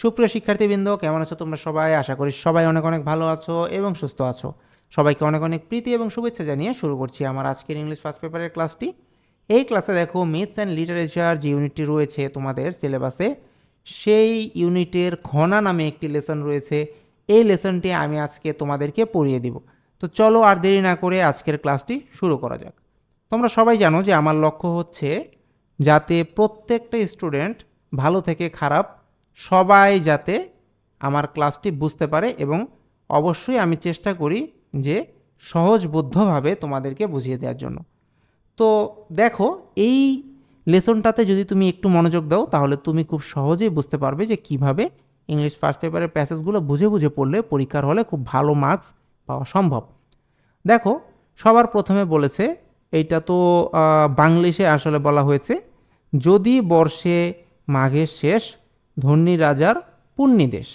সুপ্রিয় শিক্ষার্থীবৃন্দ, কেমন আছো তোমরা সবাই? আশা করি সবাই অনেক অনেক ভালো আছো এবং সুস্থ আছো। সবাইকে অনেক অনেক প্রীতি এবং শুভেচ্ছা জানিয়ে শুরু করছি আমার আজকের ইংলিশ ফার্স্ট পেপারের ক্লাসটি এই ক্লাসে দেখো মিথস অ্যান্ড লিটারেচার যে ইউনিটটি রয়েছে তোমাদের সিলেবাসে সেই ইউনিটের ঘনা নামে একটি লেসন রয়েছে। এই লেসনটি আমি আজকে তোমাদেরকে পড়িয়ে দিব। তো চলো আর দেরি না করে আজকের ক্লাসটি শুরু করা যাক। তোমরা সবাই জানো যে আমার লক্ষ্য হচ্ছে যাতে প্রত্যেকটা স্টুডেন্ট ভালো থেকে খারাপ সবাই যাতে আমার ক্লাসটি বুঝতে পারে এবং অবশ্যই আমি চেষ্টা করি যে সহজবোধ্যভাবে তোমাদেরকে বুঝিয়ে দেওয়ার জন্য। তো দেখো, এই লেসনটাতে যদি তুমি একটু মনোযোগ দাও, তাহলে তুমি খুব সহজেই বুঝতে পারবে যে কীভাবে ইংলিশ ফার্স্ট পেপারের প্যাসেজগুলো বুঝে বুঝে পড়লে পরীক্ষার হলে খুব ভালো মার্কস পাওয়া সম্ভব। দেখো, সবার প্রথমে বলেছে, এইটা তো বাংলিশে আসলে বলা হয়েছে, যদি বর্ষে মাঘের শেষ ধন্যী রাজার পুণ্যি দেশ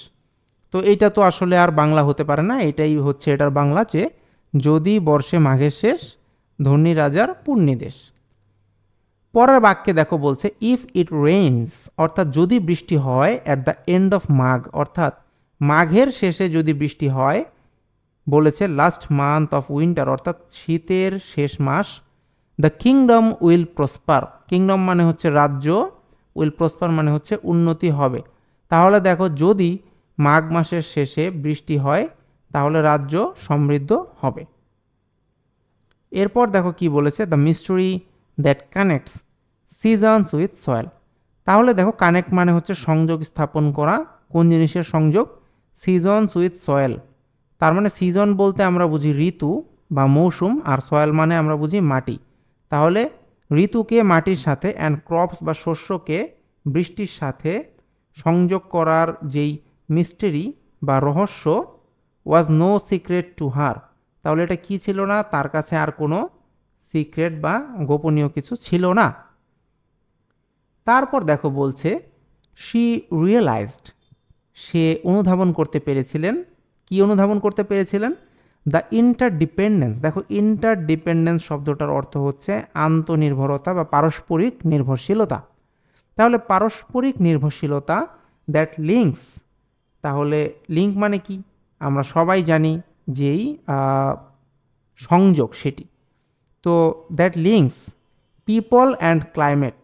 তো এইটা তো আসলে আর বাংলা হতে পারে না, এটাই হচ্ছে এটার বাংলা যে যদি বর্ষে মাঘের শেষ, ধন্যী রাজার পুণ্যি দেশ পরের বাক্যে দেখো বলছে ইফ ইট রেইনস অর্থাৎ যদি বৃষ্টি হয় অ্যাট দ্য এন্ড অফ মাঘ, অর্থাৎ মাঘের শেষে যদি বৃষ্টি হয়, বলেছে লাস্ট মান্থ অফ উইন্টার অর্থাৎ শীতের শেষ মাস the kingdom will prosper kingdom মানে হচ্ছে রাজ্য উইল প্রসপার মানে হচ্ছে উন্নতি হবে। তাহলে দেখো যদি মাঘ মাসের শেষে বৃষ্টি হয়, তাহলে রাজ্য সমৃদ্ধ হবে। এরপর দেখো কি বলেছে? The mystery that connects seasons with soil তাহলে দেখো কানেক্ট মানে হচ্ছে সংযোগ স্থাপন করা। কোন জিনিসের সংযোগ? সিজনস উইথ সয়েল তার মানে সিজন বলতে আমরা বুঝি ঋতু বা মৌসুম, আর সয়েল মানে আমরা বুঝি মাটি। তাহলে ঋতুকে মাটির সাথে অ্যান্ড ক্রপস বা শস্যকে বৃষ্টির সাথে সংযোগ করার যেই মিস্টেরি বা রহস্য was no secret to her তাহলে এটা কি ছিল না? তার কাছে আর কোনো সিক্রেট বা গোপনীয় কিছু ছিল না। তারপর দেখো বলছে শি রিয়েলাইজড সে অনুধাবন করতে পেরেছিলেন। কি অনুধাবন করতে পেরেছিলেন? দ্য ইন্টারডিপেন্ডেন্স দেখো ইন্টারডিপেন্ডেন্স শব্দটার অর্থ হচ্ছে আন্তনির্ভরতা বা পারস্পরিক নির্ভরশীলতা। তাহলে পারস্পরিক নির্ভরশীলতা দ্যাট লিঙ্কস তাহলে লিঙ্ক মানে কি? আমরা সবাই জানি যেই সংযোগ সেটি। তো that links people and climate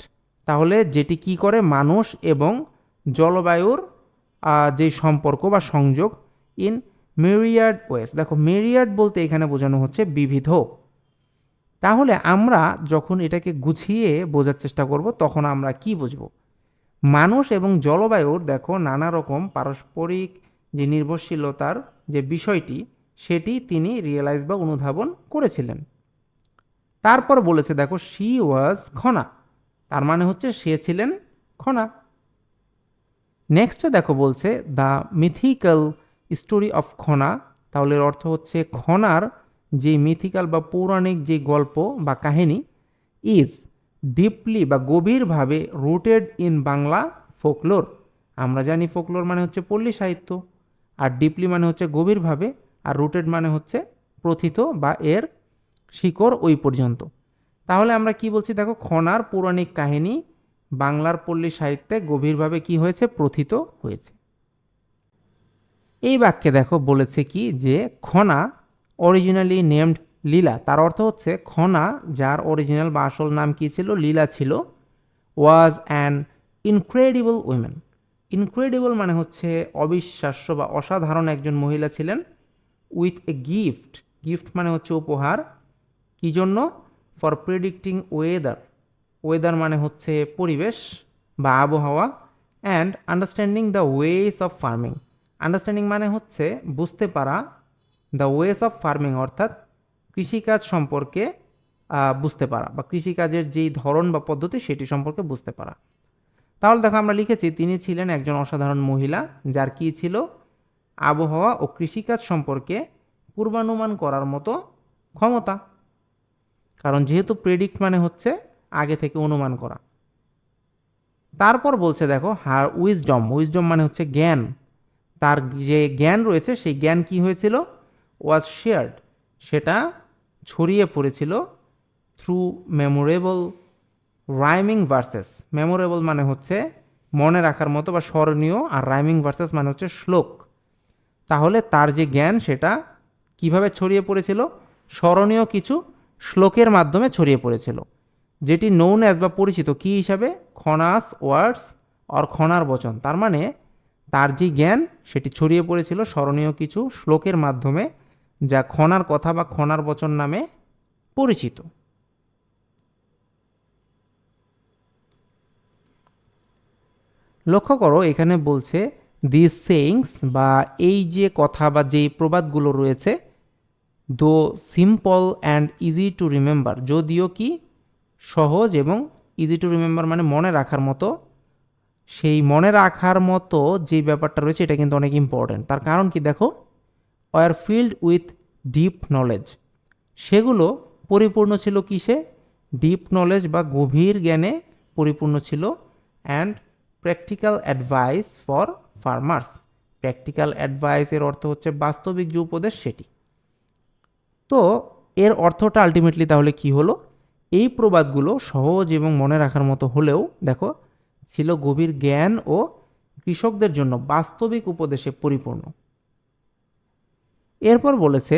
তাহলে যেটি কি করে? মানুষ এবং জলবায়ুর যে সম্পর্ক বা সংযোগ ইন মেরিয়ার্ড ওয়েস দেখো মেরিয়ার্ড বলতে এখানে বোঝানো হচ্ছে বিবিধ। তাহলে আমরা যখন এটাকে গুছিয়ে বোঝার চেষ্টা করব, তখন আমরা কি বুঝব? মানুষ এবং জলবায়ুর দেখো, নানা রকম পারস্পরিক যে নির্ভরশীলতার যে বিষয়টি, সেটি তিনি রিয়েলাইজ বা অনুধাবন করেছিলেন। তারপর বলেছে, দেখো শি ওয়াজ খনা তার মানে হচ্ছে সে ছিলেন খনা নেক্সটে দেখো বলছে the mythical story of Khana তাহলে অর্থ হচ্ছে খনার যে মিথিক্যাল বা পৌরাণিক যে গল্প বা কাহিনী ইজ ডিপলি বা গভীরভাবে রুটেড ইন বাংলা ফোকলোর আমরা জানি ফোকলোর মানে হচ্ছে পল্লী সাহিত্য, আর ডিপলি মানে হচ্ছে গভীরভাবে, আর রুটেড মানে হচ্ছে প্রথিত বা এর শিকড় ওই পর্যন্ত। তাহলে আমরা কি বলছি দেখো, খনার পৌরাণিক কাহিনী বাংলার পল্লী সাহিত্যে গভীরভাবে কি হয়েছে? প্রথিত হয়েছে। এই বাক্যে দেখো বলেছে কি যে, খনা অরিজিনালি নেমড লীলা তার অর্থ হচ্ছে খনা, যার অরিজিনাল বা আসল নাম কী ছিল? লীলা ছিল। Was an incredible women incredible মানে হচ্ছে অবিশ্বাস্য বা অসাধারণ একজন মহিলা ছিলেন উইথ এ গিফট গিফট মানে হচ্ছে উপহার। কি জন্য? ফর প্রেডিক্টিং ওয়েদার ওয়েদার মানে হচ্ছে পরিবেশ বা আবহাওয়া। And understanding the ways of farming understanding মানে হচ্ছে বুঝতে পারা দ্য ওয়েস অফ ফার্মিং অর্থাৎ কৃষিকাজ সম্পর্কে বুঝতে পারা বা কৃষিকাজের যেই ধরন বা পদ্ধতি সেটি সম্পর্কে বুঝতে পারা। তাহলে দেখো আমরা লিখেছি, তিনি ছিলেন একজন অসাধারণ মহিলা যার কি ছিল? আবহাওয়া ও কৃষিকাজ সম্পর্কে পূর্বানুমান করার মতো ক্ষমতা। কারণ যেহেতু প্রেডিক্ট মানে হচ্ছে আগে থেকে অনুমান করা। তারপর বলছে দেখো হার উইজডম উইজডম মানে হচ্ছে জ্ঞান। তার যে জ্ঞান রয়েছে, সেই জ্ঞান কি হয়েছিল? ওয়াজ শেয়ার্ড সেটা ছড়িয়ে পড়েছিল through memorable rhyming verses memorable মানে হচ্ছে মনে রাখার মতো বা স্মরণীয়, আর রাইমিং ভার্সেস মানে হচ্ছে শ্লোক। তাহলে তার যে জ্ঞান, সেটা কীভাবে ছড়িয়ে পড়েছিল? স্মরণীয় কিছু শ্লোকের মাধ্যমে ছড়িয়ে পড়েছিল, যেটি নৌন অ্যাজ বা পরিচিত, কী হিসাবে? খনাস ওয়ার্ডস অর খনার বচন। তার মানে তার যে জ্ঞান, সেটি ছড়িয়ে পড়েছিল স্মরণীয় কিছু শ্লোকের মাধ্যমে, যা খনার কথা বা খনার বচন নামে পরিচিত। লক্ষ্য করো, এখানে বলছে দিস সেইংস বা এই যে কথা বা যেই প্রবাদগুলো রয়েছে though simple and easy to remember যদিও কি সহজ এবং ইজি টু রিমেম্বার মানে মনে রাখার মতো সেই মনে রাখার মতো যে ব্যাপারটা রয়েছে, এটা কিন্তু অনেক ইম্পর্ট্যান্ট তার কারণ কি দেখো? Were filled with deep knowledge সেগুলো পরিপূর্ণ ছিল কিসে? ডিপ নলেজ বা গভীর জ্ঞানে পরিপূর্ণ ছিল। And practical advice for farmers practical অ্যাডভাইসের অর্থ হচ্ছে বাস্তবিক যে উপদেশ সেটি। তো এর অর্থটা আলটিমেটলি তাহলে কি হলো? এই প্রবাদগুলো সহজ এবং মনে রাখার মতো হলেও দেখো ছিল গভীর জ্ঞান ও কৃষকদের জন্য বাস্তবিক উপদেশে পরিপূর্ণ। এরপর বলেছে,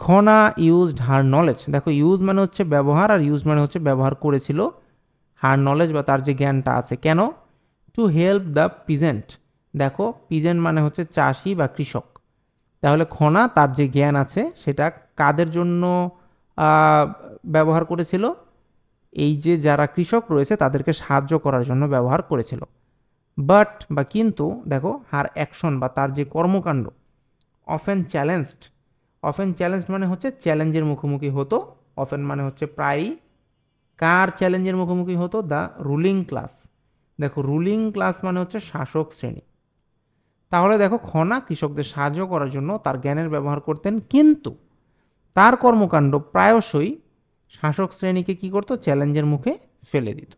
খনা ইউজড হার নলেজ দেখো ইউজ মানে হচ্ছে ব্যবহার আর ইউজ মানে হচ্ছে ব্যবহার করেছিল হার নলেজ বা তার যে জ্ঞানটা আছে। কেন? টু হেল্প দ্য পিজেন্ট দেখো পিজেন্ট মানে হচ্ছে চাষি বা কৃষক। তাহলে খনা তার যে জ্ঞান আছে সেটা কাদের জন্য ব্যবহার করেছিল? এই যে যারা কৃষক রয়েছে, তাদেরকে সাহায্য করার জন্য ব্যবহার করেছিল। বাট বা কিন্তু, দেখো, হার অ্যাকশন বা তার যে কর্মকাণ্ড অফেন চ্যালেঞ্জড অফেন চ্যালেঞ্জড মানে হচ্ছে চ্যালেঞ্জের মুখোমুখি হতো অফেন মানে হচ্ছে প্রায়ই। কার চ্যালেঞ্জের মুখোমুখি হতো? দ্য রুলিং ক্লাস দেখো রুলিং ক্লাস মানে হচ্ছে শাসক শ্রেণি। তাহলে দেখো খনা কৃষকদের সাহায্য করার জন্য তার জ্ঞানের ব্যবহার করতেন, কিন্তু তার কর্মকাণ্ড প্রায়শই শাসক শ্রেণীকে কি করতো? চ্যালেঞ্জের মুখে ফেলে দিত।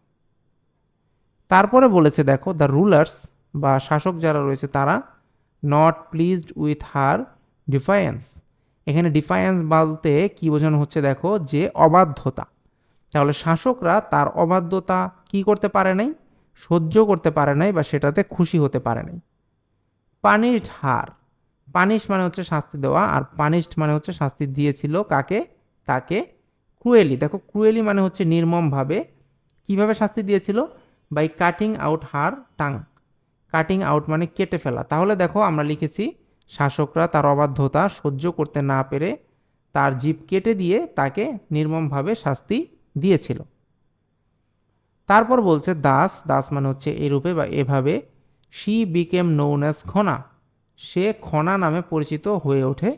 তারপরে বলেছে, দেখো দ্য রুলার্স বা শাসক যারা রয়েছে, তারা not pleased with her defiance এখানে ডিফায়েন্স বলতে কি বোঝানো হচ্ছে, দেখো, যে অবাধ্যতা। তাহলে শাসকরা তার অবাধ্যতা কি করতে পারে নাই? সহ্য করতে পারে নাই বা সেটাতে খুশি হতে পারে নাই। পানিশড হার পানিশ মানে হচ্ছে শাস্তি দেওয়া, আর পানিশড মানে হচ্ছে শাস্তি দিয়েছিল কাকে? তাকে ক্রুয়েলি দেখো ক্রুয়েলি মানে হচ্ছে নির্মমভাবে কীভাবে শাস্তি দিয়েছিল? By cutting out her tongue cutting out মানে কেটে ফেলা। তাহলে দেখো আমরা লিখেছি, শাসকরা তার অবাধ্যতা সহ্য করতে না পেরে তার জীব কেটে দিয়ে তাকে নির্মমভাবে শাস্তি দিয়েছিল। তারপর বলছে, দাস দাস মানে হচ্ছে এরূপে বা এভাবে she became known as Khana সে খনা নামে পরিচিত হয়ে ওঠে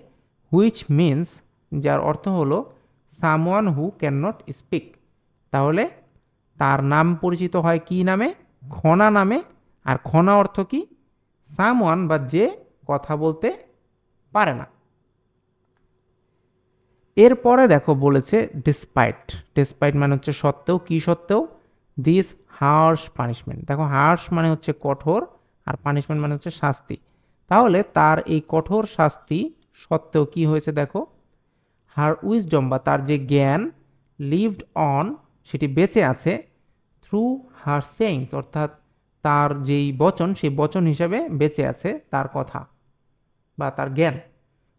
হুইচ মিন্স যার অর্থ হলো someone who can not speak তাহলে তার নাম পরিচিত হয় কি নামে? খনা নামে। আর খনা অর্থ কি? সামওয়ান বা যে কথা বলতে পারে না। এরপরে দেখো বলেছে ডিসপাইট ডিসপাইট মানে হচ্ছে সত্ত্বেও, কি সত্ত্বেও? দিস হার্শ পানিশমেন্ট দেখো হার্শ মানে হচ্ছে কঠোর আর পানিশমেন্ট মানে হচ্ছে শাস্তি। তাহলে তার এই কঠোর শাস্তি সত্ত্বেও কি হয়েছে দেখো? হার উইজডম বা তার যে জ্ঞান লিভড অন সেটি বেঁচে আছে থ্রু হার সেইংস অর্থাৎ তার যেই বচন, সেই বচন হিসাবে বেঁচে আছে তার কথা বা তার জ্ঞান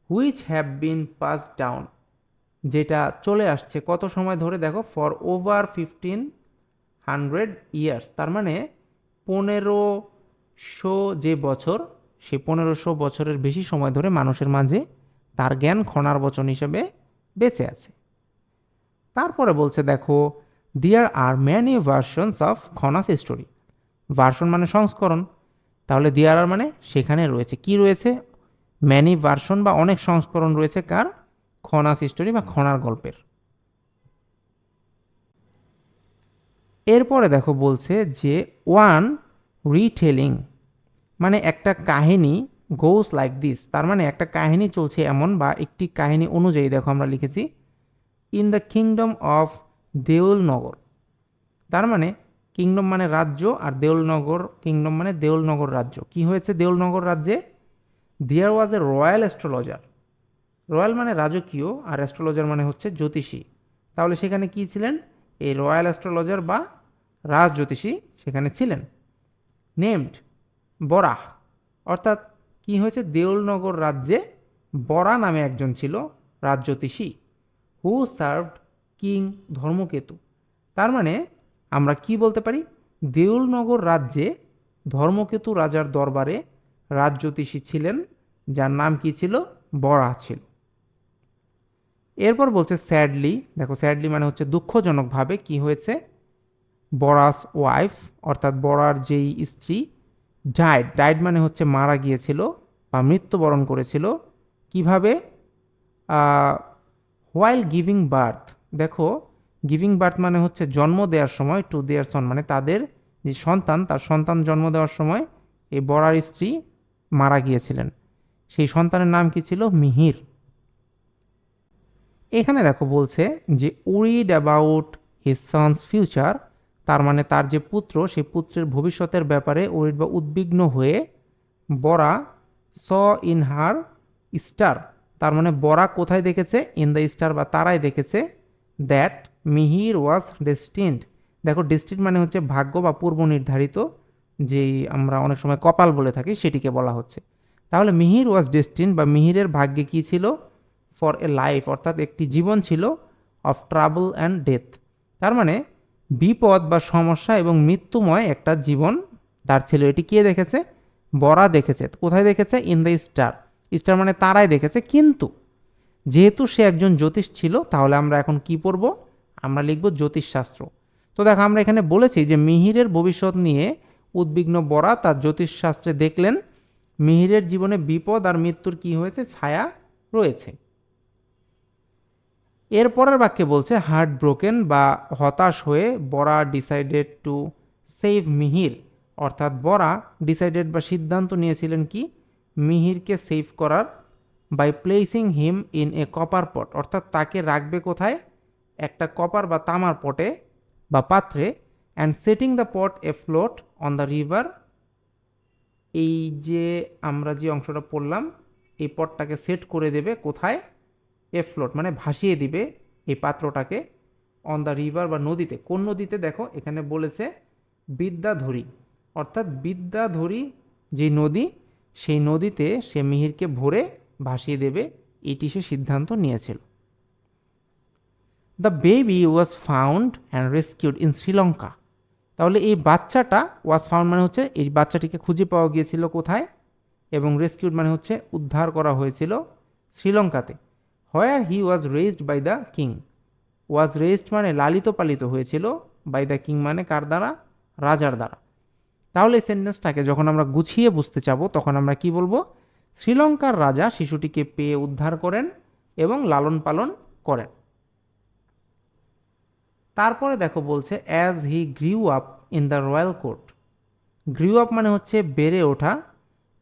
which have been pass down যেটা চলে আসছে কত সময় ধরে দেখো for over fifteen hundred years তার মানে পনেরোশো যে বছর, সে পনেরোশো বছরের বেশি সময় ধরে মানুষের মাঝে তার জ্ঞান, খনার বচন হিসেবে বেঁচে আছে। তারপরে বলছে, দেখো there are many versions of Khana's story version মানে সংস্করণ। তাহলে দিয়ার আর মানে সেখানে রয়েছে। কি রয়েছে? ম্যানি ভার্সন বা অনেক সংস্করণ রয়েছে কার? খনাস স্টোরি বা খনার গল্পের। এরপরে দেখো বলছে যে ওয়ান রিটেলিং মানে একটা কাহিনী গোস লাইক দিস তার মানে একটা কাহিনী চলছে এমন বা একটি কাহিনী অনুযায়ী, দেখো আমরা লিখেছি in the kingdom of Deulnagar তার মানে কিংডম মানে রাজ্য আর দেউলনগর কিংডম মানে দেউলনগর রাজ্য। কি হয়েছে দেউলনগর রাজ্যে? There was a royal astrologer royal মানে রাজকীয় আর অ্যাস্ট্রোলজার মানে হচ্ছে জ্যোতিষী। তাহলে সেখানে কি ছিলেন? এই রয়্যাল অ্যাস্ট্রোলজার বা রাজ জ্যোতিষী সেখানে ছিলেন। নেমড বরাহ। অর্থাৎ কি হয়েছে? দেউলনগর রাজ্যে বরা নামে একজন ছিল রাজ্যোতিষী। হু সার্ভড কিং ধর্মকেতু? তার মানে আমরা কি বলতে পারি? দেউলনগর রাজ্যে ধর্মকেতু রাজার দরবারে রাজ্যোতিষী ছিলেন, যার নাম কি ছিল? বরা ছিল। এরপর বলছে স্যাডলি দেখো স্যাডলি মানে হচ্ছে দুঃখজনকভাবে কি হয়েছে? বরাস ওয়াইফ, অর্থাৎ বরার যেই স্ত্রী ডাইড ডাইড মানে হচ্ছে মারা গিয়েছিল বা মৃত্যুবরণ করেছিল। কীভাবে? হোয়াইল গিভিং বার্থ দেখো গিভিং বার্থ মানে হচ্ছে জন্ম দেওয়ার সময় টু দেয়ার সন মানে তাদের যে সন্তান, তার সন্তান জন্ম দেওয়ার সময় এই বরার স্ত্রী মারা গিয়েছিলেন। সেই সন্তানের নাম কি ছিল? মিহির। এখানে দেখো বলছে যে worried about his son's future তার মানে তার যে পুত্র, সেই পুত্রের ভবিষ্যতের ব্যাপারে উইড বা উদ্বিগ্ন হয়ে Bora saw in her star, তার মানে বরা কোথায় দেখেছে? ইন দ্য স্টার বা তারাই দেখেছে দ্যাট মিহির ওয়াজ ডেস্টিন্ড। দেখো ডেস্টিন মানে হচ্ছে ভাগ্য বা পূর্ব নির্ধারিত, যেই আমরা অনেক সময় কপাল বলে থাকি, সেটিকে বলা হচ্ছে। তাহলে মিহির ওয়াজ ডেস্টিন বা মিহিরের ভাগ্যে কী ছিল? ফর এ লাইফ, অর্থাৎ একটি জীবন ছিল অফ ট্রাবল অ্যান্ড ডেথ। তার মানে বিপদ বা সমস্যা এবং মৃত্যুময় একটা জীবন, তার ছিল এটি কে দেখেছে? বরা দেখেছে। কোথায় দেখেছে? ইন দ্য স্টার স্টার মানে তারাই দেখেছে। কিন্তু যেহেতু সে একজন জ্যোতিষ ছিল, তাহলে আমরা এখন কি পড়ব? আমরা লিখব জ্যোতিষশাস্ত্র। তো দেখো, আমরা এখানে বলেছি যে মিহিরের ভবিষ্যৎ নিয়ে উদ্বিগ্ন বরা তার জ্যোতিষশাস্ত্রে দেখলেন, মিহিরের জীবনে বিপদ আর মৃত্যুর কি হয়েছে? ছায়া রয়েছে। এর পরের বাক্যে বলছে হার্ট ব্রোকেন বা হতাশ হয়ে Bora decided to save Mihir. অর্থাৎ বরা ডিসাইডেড বা সিদ্ধান্ত নিয়েছিলেন কি? মিহিরকে সেভ করার by placing him in a copper pot অর্থাৎ তাকে রাখবে কোথায়? একটা কপার বা তামার পটে বা পাত্রে and setting the pot afloat on the river এই যে আমরা যে অংশটা পড়লাম, এই পটটাকে সেট করে দেবে কোথায়? এ ফ্লোট মানে ভাসিয়ে দিবে এই পাত্রটাকে অন দ্য রিভার বা নদীতে। কোন নদীতে? দেখো, এখানে বলেছে বিদ্যাধরী। অর্থাৎ বিদ্যাধরী যে নদী, সেই নদীতে সে মিহিরকে ভরে ভাসিয়ে দেবে। এটি সে সিদ্ধান্ত নিয়েছিল। The baby was found and rescued in Sri Lanka তাহলে এই বাচ্চাটা ওয়াজ ফাউন্ড মানে হচ্ছে, এই বাচ্চাটিকে খুঁজে পাওয়া গিয়েছিল কোথায়? এবং রেস্কিউড মানে হচ্ছে উদ্ধার করা হয়েছিল শ্রীলঙ্কাতে where he was raised by the king was raised মানে লালিত পালিত হয়েছিল বাই দ্য কিং মানে কার দ্বারা? রাজার দ্বারা। তাহলে এই সেন্টেন্সটাকে যখন আমরা গুছিয়ে বুঝতে চাবো, তখন আমরা কি বলব? শ্রীলঙ্কার রাজা শিশুটিকে পেয়ে উদ্ধার করেন এবং লালন পালন করেন। তারপরে দেখো বলছে as he grew up in the royal court grew up মানে হচ্ছে বেড়ে ওঠা।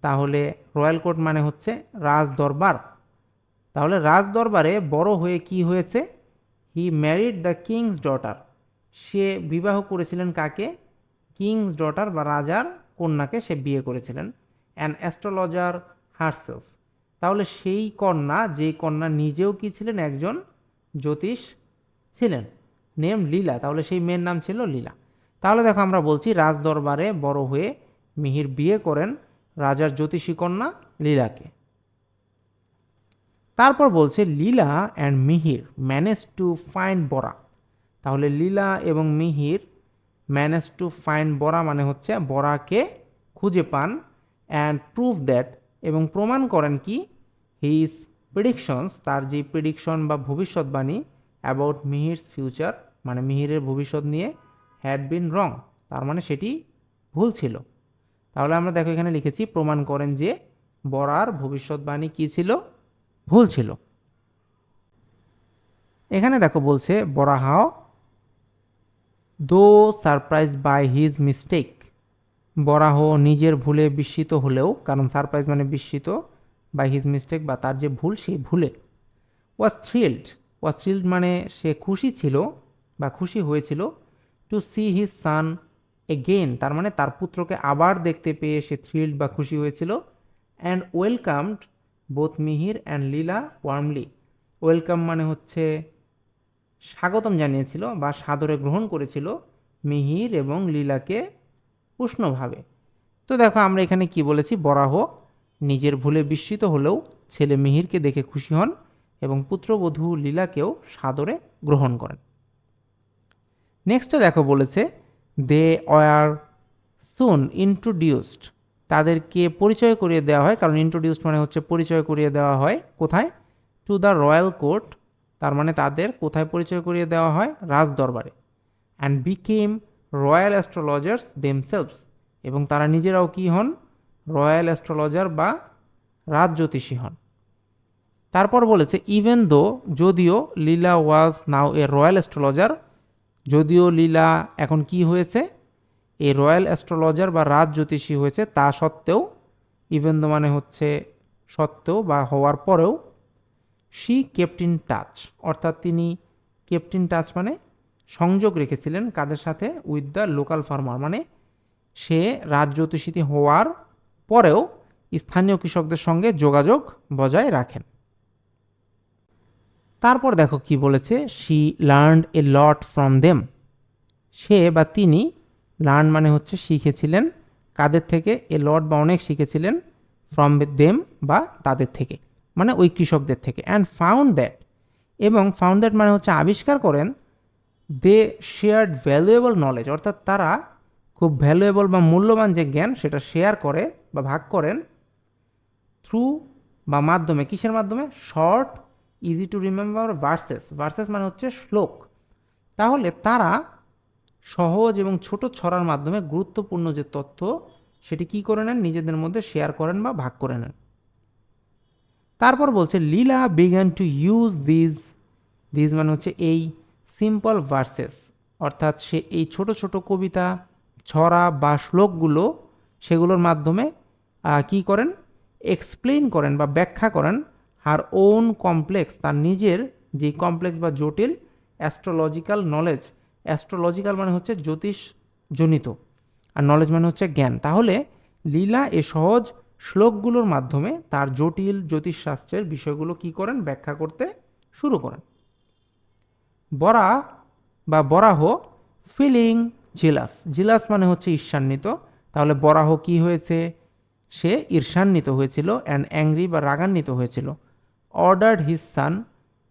তাহলে রয়্যাল কোর্ট মানে হচ্ছে রাজ দরবার তাহলে রাজ দরবারে বড় হয়ে কি হয়েছে? He married the king's daughter সে বিবাহ করেছিলেন কাকে? কিংস ডটার বা রাজার কন্যাকে সে বিয়ে করেছিলেন। অ্যান অ্যাস্ট্রোলজার হারসেলফ তাহলে সেই কন্যা যেই কন্যা নিজেও কি ছিলেন? একজন জ্যোতিষ ছিলেন। নেম লীলা তাহলে সেই মেয়ের নাম ছিল লীলা তাহলে দেখো আমরা বলছি রাজ দরবারে বড় হয়ে মিহির বিয়ে করেন রাজার জ্যোতিষী কন্যা লীলাকে তারপর বলছে Leela and Mihir manage to find Bora. তাহলে লীলা এবং Mihir manage to find Bora মানে হচ্ছে বরাকে খুঁজে পান অ্যান্ড প্রুভ দ্যাট এবং প্রমাণ করেন কি হিজ প্রেডিকশনস তার যে প্রেডিকশন বা ভবিষ্যৎবাণী অ্যাবাউট মিহিরস ফিউচার মানে মিহিরের ভবিষ্যৎ নিয়ে হ্যাড বিন রং তার মানে সেটি ভুল ছিল। তাহলে আমরা দেখো এখানে লিখেছি, প্রমাণ করেন যে বরার ভবিষ্যৎবাণী কী ছিল? ভুল ছিল। এখানে দেখো বলছে, বরাহাও দো surprise by his mistake Varaha নিজের ভুলে বিস্মিত হলেও, কারণ সারপ্রাইজ মানে বিস্মিত বাই হিজ মিস্টেক বা তার যে ভুল, সেই ভুলে ওয়াজ থ্রিল্ড ওয়াজ থ্রিল্ড মানে সে খুশি ছিল বা খুশি হয়েছিল to see his son again তার মানে তার পুত্রকে আবার দেখতে পেয়ে সে থ্রিল্ড বা খুশি হয়েছিল and welcomed both Mihir and Leela warmly welcome মানে হচ্ছে স্বাগতম জানিয়েছিল বা সাদরে গ্রহণ করেছিল মিহির এবং লীলাকে উষ্ণভাবে। তো দেখো আমরা এখানে কি বলেছি? বরাহ নিজের ভুলে বিস্মিত হলেও ছেলে মিহিরকে দেখে খুশি হন এবং পুত্রবধূ লীলাকেও সাদরে গ্রহণ করেন। নেক্সটে দেখো বলেছে দে ওয়ার সুন ইন্ট্রোডিউসড তাদেরকে পরিচয় করিয়ে দেওয়া হয়, কারণ ইন্ট্রোডিউসড মানে হচ্ছে পরিচয় করিয়ে দেওয়া হয়। কোথায়? টু দ্য রয়্যাল কোর্ট তার মানে তাদের কোথায় পরিচয় করিয়ে দেওয়া হয়? রাজ দরবারে and became royal astrologers themselves এবং তারা নিজেরাও কি হন? রয়্যাল অ্যাস্ট্রোলজার বা রাজ জ্যোতিষী হন। তারপর বলেছে ইভেন দো যদিও লীলা ওয়াজ নাও এ রয়্যাল অ্যাস্ট্রোলজার যদিও লীলা এখন কি হয়েছে? এই রয়্যাল অ্যাস্ট্রোলজার বা রাজ জ্যোতিষী হয়েছে তা সত্ত্বেও ইভেন দো মানে হচ্ছে সত্ত্বেও বা হওয়ার পরেও শি কেপ্টিন টাচ অর্থাৎ তিনি কেপ্টিন টাচ মানে সংযোগ রেখেছিলেন কাদের সাথে? উইথ দ্য লোকাল ফার্মার মানে সে রাজ জ্যোতিষীতি হওয়ার পরেও স্থানীয় কৃষকদের সঙ্গে যোগাযোগ বজায় রাখেন। তারপর দেখো কি বলেছে she learned a lot from them সে বা তিনি লার্ন মানে হচ্ছে শিখেছিলেন। কাদের থেকে? এ লর্ড বা অনেক শিখেছিলেন। ফ্রম দেম বা তাদের থেকে। মানে ওই কৃষকদের থেকে। অ্যান্ড ফাউন্ড দ্যাট এবং ফাউন্ড দ্যাট মানে হচ্ছে আবিষ্কার করেন দে শেয়ার্ড ভ্যালুয়েবল নলেজ অর্থাৎ তারা খুব ভ্যালুয়েবল বা মূল্যবান যে জ্ঞান, সেটা শেয়ার করে বা ভাগ করেন থ্রু বা মাধ্যমে। কিসের মাধ্যমে? Short easy to remember verses verses মানে হচ্ছে শ্লোক। তাহলে তারা সহজ এবং ছোট ছড়ার মাধ্যমে গুরুত্বপূর্ণ যে তথ্য, সেটি কি করে নেন? নিজেদের মধ্যে শেয়ার করেন বা ভাগ করে নেন। তারপর বলছে Leela began to use these these মানে হচ্ছে এই সিম্পল ভার্সেস অর্থাৎ সে এই ছোট ছোট কবিতা, ছড়া বা শ্লোকগুলো, সেগুলোর মাধ্যমে কি করেন? এক্সপ্লেইন করেন বা ব্যাখ্যা করেন হার ওন কমপ্লেক্স তার নিজের যে কমপ্লেক্স বা জটিল অ্যাস্ট্রোলজিক্যাল নলেজ অ্যাস্ট্রোলজিক্যাল মানে হচ্ছে জ্যোতিষ জনিত আর নলেজ মানে হচ্ছে জ্ঞান। তাহলে লীলা এ সহজ শ্লোকগুলোর মাধ্যমে তার জটিল জ্যোতিষশাস্ত্রের বিষয়গুলো কি করেন? ব্যাখ্যা করতে শুরু করেন। বরা বা বরাহ ফিলিং জিলাস জিলাস মানে হচ্ছে ঈর্ষান্বিত। তাহলে বরাহ কি হয়েছে? সে ঈর্ষান্বিত হয়েছিল অ্যান্ড অ্যাংরি বা রাগান্বিত হয়েছিল। অর্ডার্ড হিজ সান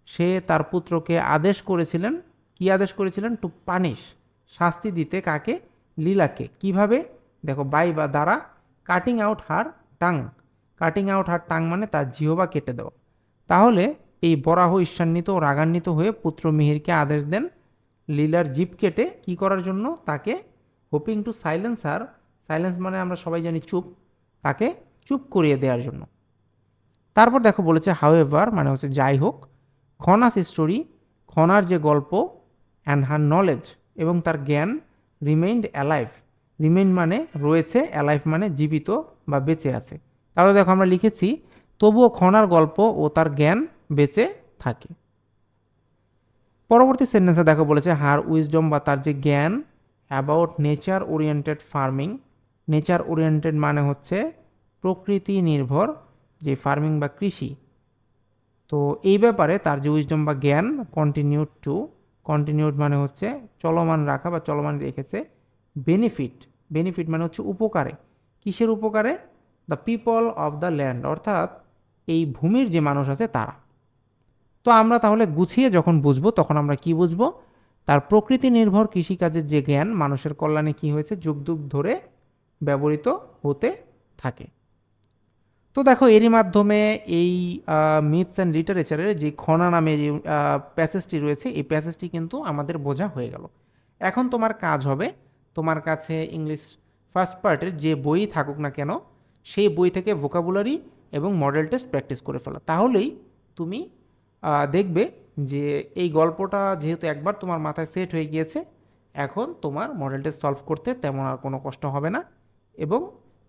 সে তার পুত্রকে আদেশ করেছিলেন কি আদেশ করেছিলেন? টু পানিশ শাস্তি দিতে কাকে? লীলাকে। কীভাবে? দেখো বাই বা দ্বারা cutting out her tongue cutting out her tongue মানে তার জিহবা কেটে দেওয়া। তাহলে এই বরাহ ঈর্ষান্বিত ও রাগান্বিত হয়ে পুত্র মিহিরকে আদেশ দেন লীলার জিপ কেটে কি করার জন্য? তাকে হোপিং টু সাইলেন্স আর সাইলেন্স মানে আমরা সবাই জানি চুপ। তাকে চুপ করিয়ে দেওয়ার জন্য। তারপর দেখো বলেছে হাউএভার মানে হচ্ছে যাই হোক, খনাস স্টোরি খনার যে গল্প অ্যান্ড হার নলেজ এবং তার জ্ঞান রিমেইন্ড অ্যালাইভ রিমেইন্ড মানে রয়েছে অ্যালাইভ মানে জীবিত বা বেঁচে আছে। তাহলে দেখো আমরা লিখেছি, তবুও খনার গল্প ও তার জ্ঞান বেঁচে থাকে। পরবর্তী সেন্টেন্সে দেখো বলেছে হার উইজডম বা তার যে জ্ঞান about nature oriented farming nature oriented মানে হচ্ছে প্রকৃতি নির্ভর যে ফার্মিং বা কৃষি। তো এই ব্যাপারে তার যে উইজডম বা জ্ঞান কন্টিনিউড টু কন্টিনিউড মানে হচ্ছে চলমান রাখা বা চলমান রেখেছে বেনিফিট বেনিফিট মানে হচ্ছে উপকারে। কিসের উপকারে? The people of the land অর্থাৎ এই ভূমির যে মানুষ আছে তারা। তো আমরা তাহলে গুছিয়ে যখন বুঝব, তখন আমরা কি বুঝব? তার প্রকৃতি নির্ভর কৃষিকাজের যে জ্ঞান, মানুষের কল্যাণে কি হয়েছে? যুগ যুগ ধরে ব্যবহৃত হতে থাকে। তো দেখো, এরই মাধ্যমে এই মিথস অ্যান্ড লিটারেচারের যে খনা নামের প্যাসেজটি রয়েছে, এই প্যাসেজটি কিন্তু আমাদের বোঝা হয়ে গেল। এখন তোমার কাজ হবে, তোমার কাছে ইংলিশ ফার্স্ট পার্টের যে বই থাকুক না কেন, সেই বই থেকে ভোকাবুলারি এবং মডেল টেস্ট প্র্যাকটিস করে ফেলা। তাহলেই তুমি দেখবে যে এই গল্পটা যেহেতু একবার তোমার মাথায় সেট হয়ে গিয়েছে, এখন তোমার মডেল টেস্ট সলভ করতে তেমন আর কোনো কষ্ট হবে না এবং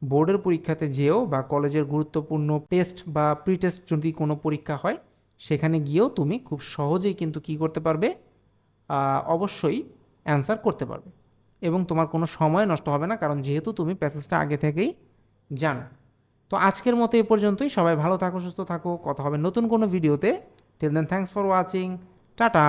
বোর্ডের পরীক্ষাতে যেও বা কলেজের গুরুত্বপূর্ণ টেস্ট বা প্রি টেস্ট যদি কোনো পরীক্ষা হয়, সেখানে গিয়েও তুমি খুব সহজেই কিন্তু কি করতে পারবে? অবশ্যই অ্যান্সার করতে পারবে। এবং তোমার কোনো সময় নষ্ট হবে না, কারণ যেহেতু তুমি প্যাসেজটা আগে থেকেই জানো। তো আজকের মতো এ পর্যন্তই। সবাই ভালো থাকো, সুস্থ থাকো। কথা হবে নতুন কোনো ভিডিওতে। Till then thanks for watching tata!